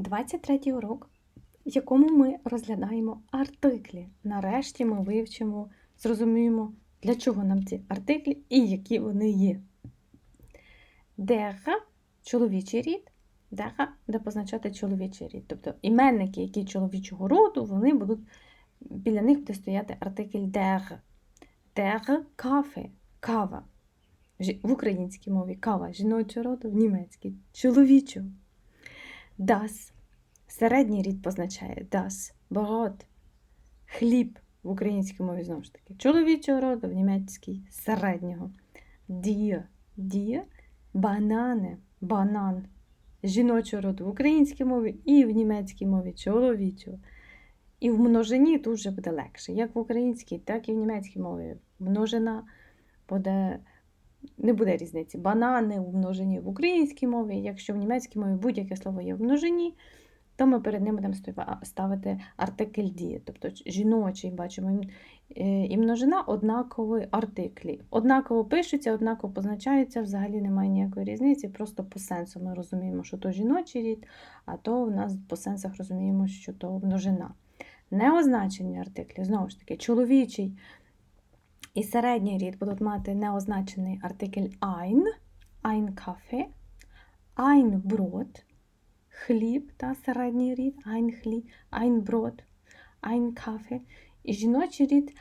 23 урок, в якому ми розглядаємо артиклі. Нарешті ми вивчимо, зрозуміємо, для чого нам ці артиклі і які вони є. Дега чоловічий рід, дега буде позначати чоловічий рід. Тобто іменники, які чоловічого роду, вони будуть, біля них буде стояти артикль дег. Дег кафе, кава. В українській мові кава жіночого роду, в німецькій чоловічого. Das. Середній рід позначає das. Брод. Хліб в українській мові знову ж таки. Чоловічого роду, в німецькій середнього. Дія. Дія. Банани. Банан. Жіночого роду в українській мові і в німецькій мові чоловічого. І в множині тут вже буде легше. Як в українській, так і в німецькій мові. Множина буде не буде різниці. Банани у множині в українській мові, якщо в німецькій мові будь-яке слово є в множині, то ми перед ним будемо ставити артикль дії, тобто жіночий, бачимо, і- е, і множина однакові артиклі. Однаково пишуться, однаково позначаються, взагалі немає ніякої різниці, просто по сенсу ми розуміємо, що то жіночий рід, а то в нас по сенсах розуміємо, що то множина. Неозначені артиклі, знову ж таки, чоловічий і середній рід будуть мати неозначений артикль ein, ein Kaffee, ein Brot, хліб та середній рід, ein хліб, ein Brot, ein Kaffee. І жіночий рід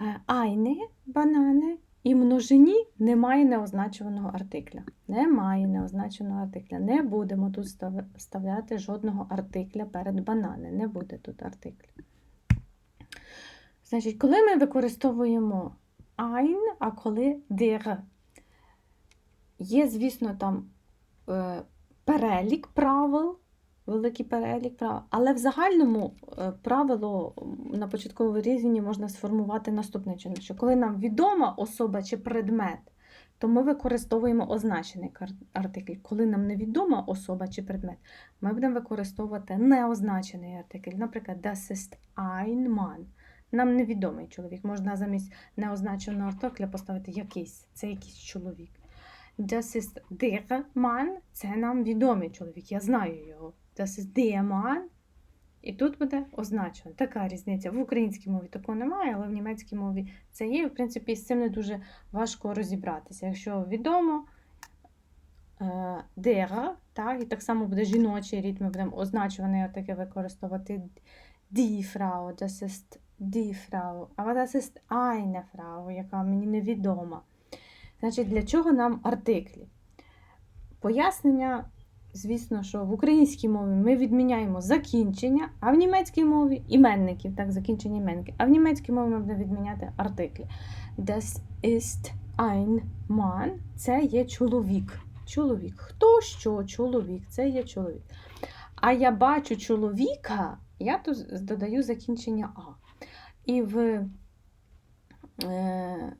е, eine, банани, і множині немає неозначеного артикля. Немає неозначеного артикля. Не будемо тут став- вставляти жодного артикля перед банани. Не буде тут артикля. Значить, коли ми використовуємо ein, а коли der, є, звісно, там е, перелік правил, великий перелік правил, але в загальному е, правило на початковому рівні можна сформувати наступним чином, що коли нам відома особа чи предмет, то ми використовуємо означений артикль. Коли нам невідома особа чи предмет, ми будемо використовувати неозначений артикль. Наприклад, das ist ein Mann. Нам невідомий чоловік. Можна замість неозначеного артикля поставити якийсь. Це якийсь чоловік. Das ist der Mann – це нам відомий чоловік. Я знаю його. Das ist der Mann. І тут буде означено. Така різниця. В українській мові такого немає, але в німецькій мові це є. В принципі, з цим не дуже важко розібратися. Якщо відомо е, der, так, і так само буде жіночий рід, ми будемо означуваний таке використовувати die Frau, das ist die Frau, aber das ist eine Frau, яка мені невідома. Значить, для чого нам артиклі? Пояснення, звісно, що в українській мові ми відміняємо закінчення, а в німецькій мові іменників, так, закінчення іменників, а в німецькій мові ми будемо відміняти артиклі. Das ist ein Mann – це є чоловік. Чоловік. Хто що чоловік? Це є чоловік. А я бачу чоловіка, я тут додаю закінчення А. І в е,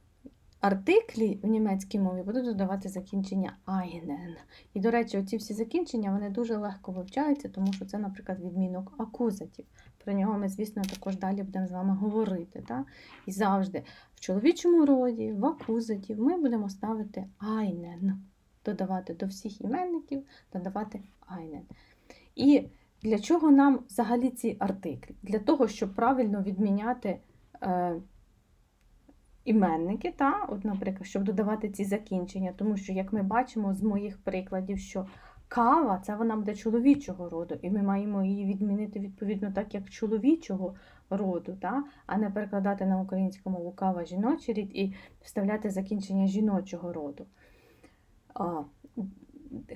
артиклі в німецькій мові буду додавати закінчення einen. І, до речі, оці всі закінчення вони дуже легко вивчаються, тому що це, наприклад, відмінок акузатів. Про нього ми, звісно, також далі будемо з вами говорити. Та? І завжди в чоловічому роді, в акузатів ми будемо ставити einen. Додавати до всіх іменників, додавати einen. І для чого нам взагалі ці артиклі? Для того, щоб правильно відміняти е, іменники, та? От, наприклад, щоб додавати ці закінчення, тому що, як ми бачимо з моїх прикладів, що кава це вона буде чоловічого роду, і ми маємо її відмінити відповідно так, як чоловічого роду, та? а не перекладати на українську мову кава жіночий рід і вставляти закінчення жіночого роду.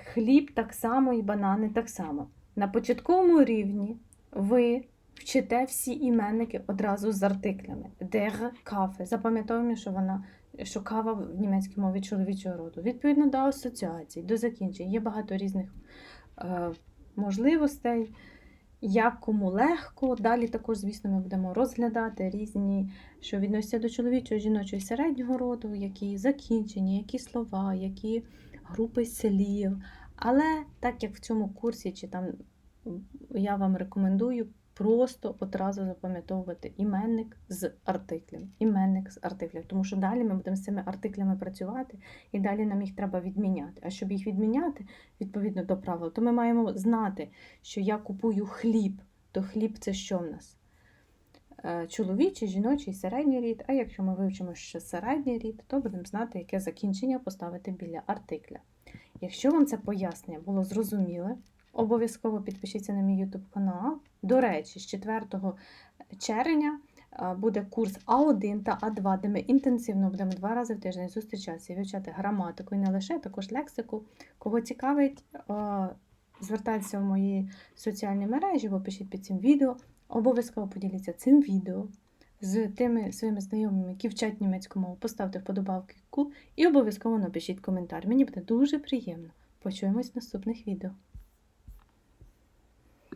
Хліб так само і банани так само. На початковому рівні ви вчите всі іменники одразу з артиклями. Der Kaffee. Запам'ятовуємо, що вона що кава в німецькій мові чоловічого роду. Відповідно до асоціацій, до закінчень. Є багато різних е, можливостей, як кому легко. Далі також, звісно, ми будемо розглядати різні, що відносяться до чоловічого, жіночого і середнього роду, які закінчення, які слова, які групи слів. Але так як в цьому курсі, чи там я вам рекомендую просто одразу запам'ятовувати іменник з артиклем. Іменник з артиклем. Тому що далі ми будемо з цими артиклями працювати, і далі нам їх треба відміняти. А щоб їх відміняти відповідно до правил, то ми маємо знати, що я купую хліб, то хліб це що в нас? Е, Чоловічий, жіночий, середній рід. А якщо ми вивчимо ще середній рід, то будемо знати, яке закінчення поставити біля артикля. Якщо вам це пояснення було зрозуміле, обов'язково підпишіться на мій YouTube канал. До речі, з 4 червня е, буде курс А1 та А2, де ми інтенсивно будемо два рази в тиждень зустрічатися і вивчати граматику і не лише, також лексику. Кого цікавить, е, звертайтеся в мої соціальні мережі, або пишіть під цим відео. Обов'язково поділіться цим відео з тими своїми знайомими, які вчать німецьку мову. Поставте вподобавки і обов'язково напишіть коментар. Мені буде дуже приємно. Почуємось в наступних відео.